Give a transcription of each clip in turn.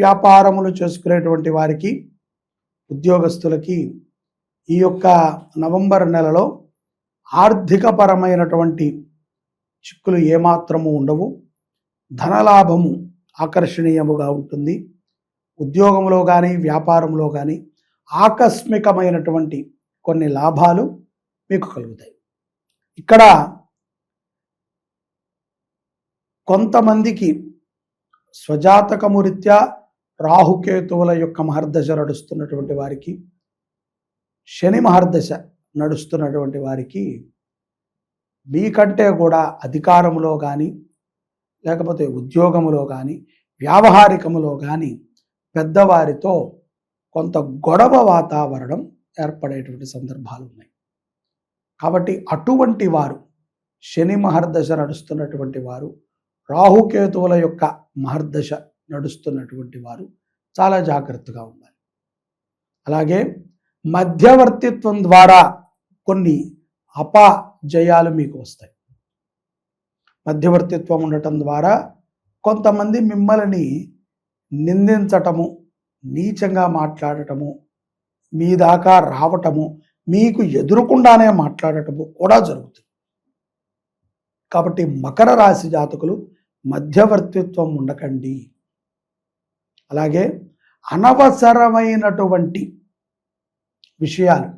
వ్యాపారములు చేసుకునేటువంటి వారికి ఉద్యోగస్తులకి ఈ యొక్క నవంబర్ నెలలో ఆర్థికపరమైనటువంటి చిక్కులు ఏమాత్రము ఉండవు. ధనలాభము ఆకర్షణీయముగా ఉంటుంది. ఉద్యోగంలో కానీ వ్యాపారంలో కానీ ఆకస్మికమైనటువంటి కొన్ని లాభాలు మీకు కలుగుతాయి. ఇక్కడ కొంతమందికి స్వజాతకము రీత్యా రాహుకేతువుల యొక్క మహర్దశ నడుస్తున్నటువంటి వారికి శని మహర్దశ నడుస్తున్నటువంటి వారికి మీకంటే కూడా అధికారములో కానీ లేకపోతే ఉద్యోగములో కానీ వ్యావహారికములో కానీ పెద్దవారితో కొంత గొడవ వాతావరణం ఏర్పడేటువంటి సందర్భాలు ఉన్నాయి. కాబట్టి అటువంటి వారు శని మహర్దశ నడుస్తున్నటువంటి వారు రాహుకేతువుల యొక్క మహర్దశ నడుస్తున్నటువంటి వారు చాలా జాగ్రత్తగా ఉండాలి. అలాగే మధ్యవర్తిత్వం ద్వారా కొన్ని అపజయాలు మీకు వస్తాయి. మధ్యవర్తిత్వం ఉండటం ద్వారా కొంతమంది మిమ్మల్ని నిందించటము నీచంగా మాట్లాడటము మీ దాకా రావటము మీకు ఎదురుకుండానే మాట్లాడటము కూడా జరుగుతుంది. కాబట్టి మకర రాశి జాతకులు మధ్యవర్తిత్వం ఉండకండి. అలాగే అనవసరమైనటువంటి విషయాలు.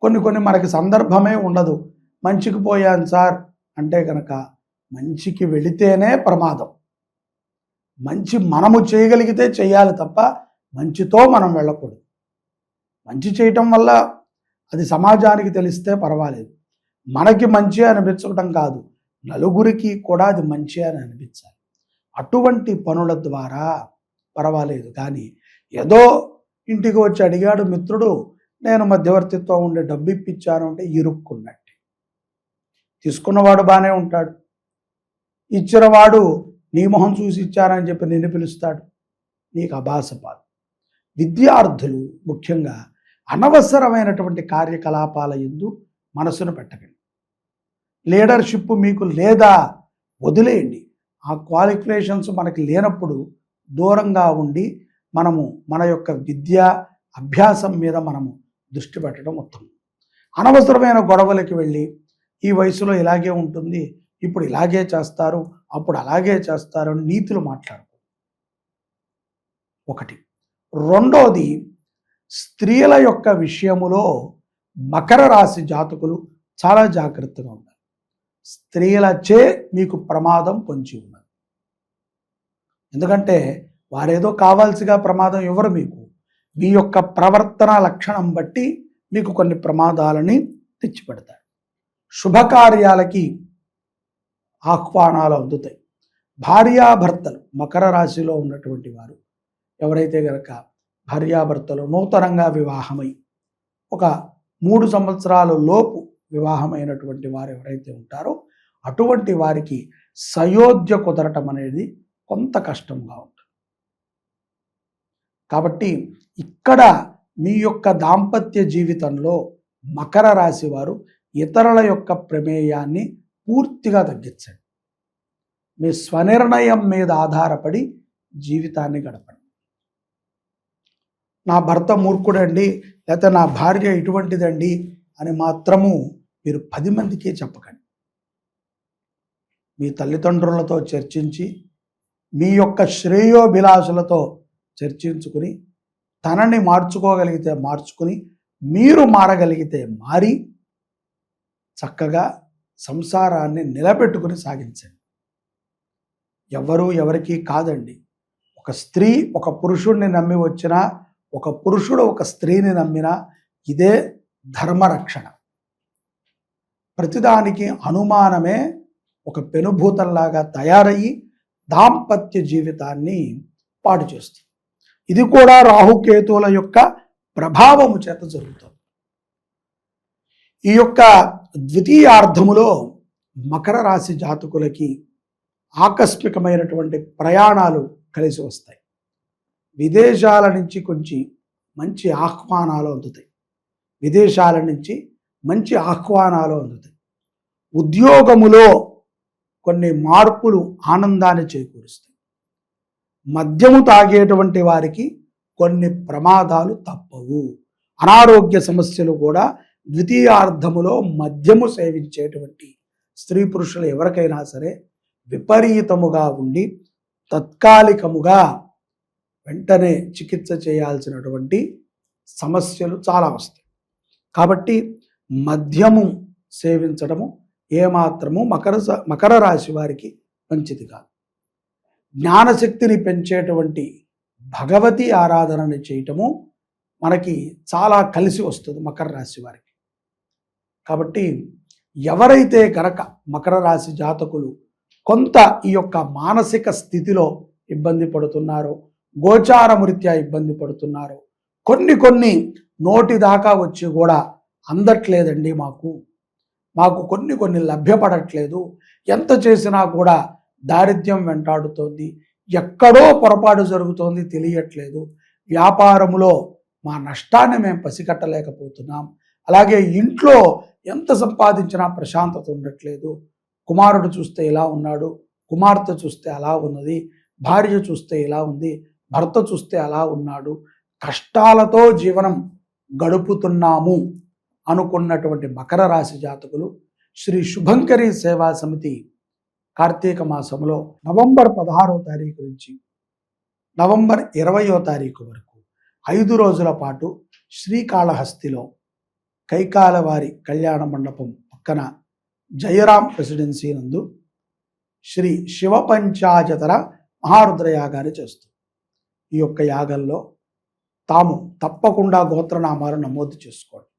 కొన్ని కొన్ని మనకి సందర్భమే ఉండదు. మంచికి పోయాను సార్ అంటే కనుక మంచికి వెళితేనే ప్రమాదం. మంచి మనము చేయగలిగితే చేయాలి తప్ప మంచితో మనం వెళ్ళకూడదు. మంచి చేయటం వల్ల అది సమాజానికి తెలిస్తే పర్వాలేదు. మనకి మంచి అనిపించడం కాదు. నలుగురికి కూడా అది మంచి అని అనిపించాలి. అటువంటి పనుల ద్వారా పర్వాలేదు. కానీ ఏదో ఇంటికి వచ్చి అడిగాడు మిత్రుడు నేను మధ్యవర్తిత్వం ఉండే డబ్బు ఇప్పించాను అంటే ఇరుక్కున్నట్టే. తీసుకున్నవాడు బాగానే ఉంటాడు. ఇచ్చినవాడు నీ మొహం చూసి ఇచ్చారని చెప్పి నిన్ను పిలుస్తాడు. నీకు అభాసపాలు విద్యార్థులు ముఖ్యంగా అనవసరమైనటువంటి కార్యకలాపాల ఎందు మనసును పెట్టకండి. లీడర్షిప్ మీకు లేదా వదిలేయండి. ఆ క్వాలిఫికేషన్స్ మనకి లేనప్పుడు దూరంగా ఉండి మనము మన యొక్క విద్య అభ్యాసం మీద మనము దృష్టి పెట్టడం ఉత్తమం. అనవసరమైన గొడవలకి వెళ్ళి ఈ వయసులో ఇలాగే ఉంటుంది ఇప్పుడు ఇలాగే చేస్తారు అప్పుడు అలాగే చేస్తారు అని నీతులు మాట్లాడు ఒకటి. రెండోది స్త్రీల యొక్క విషయములో మకర రాశి జాతకులు చాలా జాగ్రత్తగా ఉండాలి. స్త్రీలచే మీకు ప్రమాదం పొంచి ఉన్నది. ఎందుకంటే వారేదో కావాల్సిగా ప్రమాదం ఇవ్వరు మీకు? మీ యొక్క ప్రవర్తన లక్షణం బట్టి మీకు కొన్ని ప్రమాదాలని తెచ్చిపెడతారు శుభకార్యాలకి ఆహ్వానాలు అందుతాయి. భార్యాభర్తలు మకర రాశిలో ఉన్నటువంటి వారు ఎవరైతే గనక భార్యాభర్తలు నూతనంగా వివాహమై ఒక మూడు సంవత్సరాల లోపు వివాహమైనటువంటి వారు ఎవరైతే ఉంటారో అటువంటి వారికి సయోధ్య కుదరటం అనేది కొంత కష్టంగా ఉంటుంది. కాబట్టి ఇక్కడ మీ యొక్క దాంపత్య జీవితంలో మకర రాశి వారు ఇతరుల యొక్క ప్రమేయాన్ని పూర్తిగా తగ్గించండి. మీ స్వనిర్ణయం మీద ఆధారపడి జీవితాన్ని గడపండి. నా భర్త మూర్ఖుడండి లేకపోతే నా భార్య ఇటువంటిదండి అని మాత్రము మీరు పది మందికి చెప్పకండి. మీ తల్లిదండ్రులతో చర్చించి మీ యొక్క శ్రేయోభిలాషులతో చర్చించుకుని తనని మార్చుకోగలిగితే మార్చుకుని మీరు మారగలిగితే మారి చక్కగా సంసారాన్ని నిలబెట్టుకుని సాగించండి. ఎవరు ఎవరికీ కాదండి. ఒక స్త్రీ ఒక పురుషుడిని నమ్మి వచ్చినా ఒక పురుషుడు ఒక స్త్రీని నమ్మినా ఇదే ధర్మరక్షణ. ప్రతిదానికి అనుమానమే ఒక పెనుభూతంలాగా తయారయ్యి దాంపత్య జీవితాన్ని పాడు చేస్తుంది. ఇది కూడా రాహుకేతువుల యొక్క ప్రభావము చేత జరుగుతుంది. ఈ యొక్క ద్వితీయార్థములో మకర రాశి జాతకులకి ఆకస్మికమైనటువంటి ప్రయాణాలు కలిసి వస్తాయి. విదేశాల నుంచి కొంచెం మంచి ఆహ్వానాలు అందుతాయి. విదేశాల నుంచి మంచి ఆహ్వానాలు అందుతాయి. ఉద్యోగములో కొన్ని మార్పులు ఆనందాన్ని చేకూరుస్తాయి. మద్యము తాగేటువంటి వారికి కొన్ని ప్రమాదాలు తప్పవు. అనారోగ్య సమస్యలు కూడా ద్వితీయార్థములో మద్యము సేవించేటువంటి స్త్రీ పురుషులు ఎవరికైనా సరే విపరీతముగా ఉండి తత్కాలికముగా వెంటనే చికిత్స చేయాల్సినటువంటి సమస్యలు చాలా వస్తాయి. కాబట్టి మద్యము సేవించడము ఏమాత్రము మకర మకర రాశి వారికి మంచిది కాదు. జ్ఞానశక్తిని పెంచేటువంటి భగవతి ఆరాధనని చేయటము మనకి చాలా కలిసి వస్తుంది మకర రాశి వారికి. కాబట్టి ఎవరైతే కనుక మకర రాశి జాతకులు కొంత ఈ యొక్క మానసిక స్థితిలో ఇబ్బంది పడుతున్నారో గోచారమృత్యా ఇబ్బంది పడుతున్నారో కొన్ని కొన్ని నోటి దాకా వచ్చి కూడా అందట్లేదండి మాకు. మాకు కొన్ని కొన్ని లభ్యపడట్లేదు. ఎంత చేసినా కూడా దారిద్ర్యం వెంటాడుతోంది. ఎక్కడో పొరపాటు జరుగుతోంది తెలియట్లేదు. వ్యాపారములో మా నష్టాన్ని మేము పసిగట్టలేకపోతున్నాం. అలాగే ఇంట్లో ఎంత సంపాదించినా ప్రశాంతత ఉండట్లేదు. కుమారుడు చూస్తే ఇలా ఉన్నాడు కుమార్తె చూస్తే అలా ఉన్నది భార్య చూస్తే ఇలా ఉంది భర్త చూస్తే అలా ఉన్నాడు. కష్టాలతో జీవనం గడుపుతున్నాము. అనుకున్నటువంటి మకర రాశి జాతకులు శ్రీ శుభంకరి సేవా సమితి కార్తీక మాసంలో నవంబర్ పదహారవ తారీఖు నుంచి నవంబర్ ఇరవయో తారీఖు వరకు ఐదు రోజుల పాటు శ్రీకాళహస్తిలో కైకాలవారి కళ్యాణ మండపం పక్కన జయరాం ప్రెసిడెన్సీ నందు శ్రీ శివపంచాజతర మహారుద్ర యాగాన్ని చేస్తుంది ఈ యొక్క యాగంలో తాము తప్పకుండా గోత్రనామాలు నమోదు చేసుకోండి.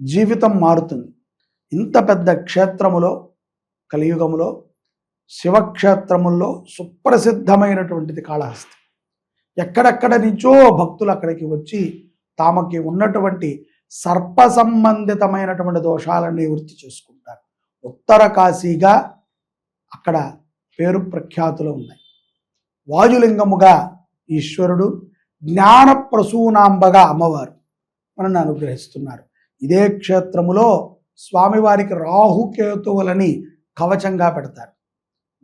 జీవితం మారుతుంది. ఇంత పెద్ద క్షేత్రములో కలియుగములో శివక్షేత్రముల్లో సుప్రసిద్ధమైనటువంటిది కాళహస్తి. ఎక్కడెక్కడ నుంచో భక్తులు అక్కడికి వచ్చి తామకి ఉన్నటువంటి సర్ప సంబంధితమైనటువంటి దోషాలను నివృత్తి చేసుకుంటారు. ఉత్తర కాశీగా అక్కడ పేరు ప్రఖ్యాతులు ఉన్నాయి. వాయులింగముగా ఈశ్వరుడు జ్ఞాన ప్రసూనాంబగా అమ్మవారు మనల్ని అనుగ్రహిస్తున్నారు. ఇదే క్షేత్రములో స్వామివారికి రాహుకేతువులని కవచంగా పెడతారు.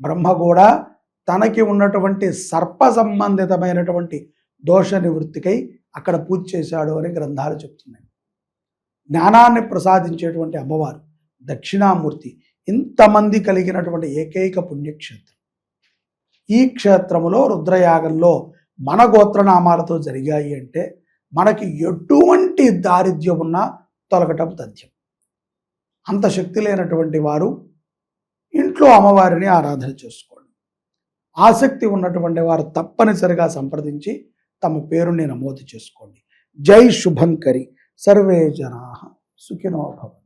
బ్రహ్మ కూడా తనకి ఉన్నటువంటి సర్ప సంబంధితమైనటువంటి దోష నివృత్తికై అక్కడ పూజ చేశాడు అని గ్రంథాలు చెప్తున్నాయి. జ్ఞానాన్ని ప్రసాదించేటువంటి అమ్మవారు దక్షిణామూర్తి ఇంతమంది కలిగినటువంటి ఏకైక పుణ్యక్షేత్రం. ఈ క్షేత్రములో రుద్రయాగంలో మన గోత్రనామాలతో జరిగాయి అంటే మనకి ఎటువంటి దారిద్ర్యం ఉన్నా తొలగటం తథ్యం. అంత శక్తి లేనటువంటి వారు ఇంట్లో అమ్మవారిని ఆరాధన చేసుకోండి. ఆసక్తి ఉన్నటువంటి వారు తప్పనిసరిగా సంప్రదించి తమ పేరుని నమోదు చేసుకోండి. జై శుభంకరి. సర్వే జనా సుఖినోభవ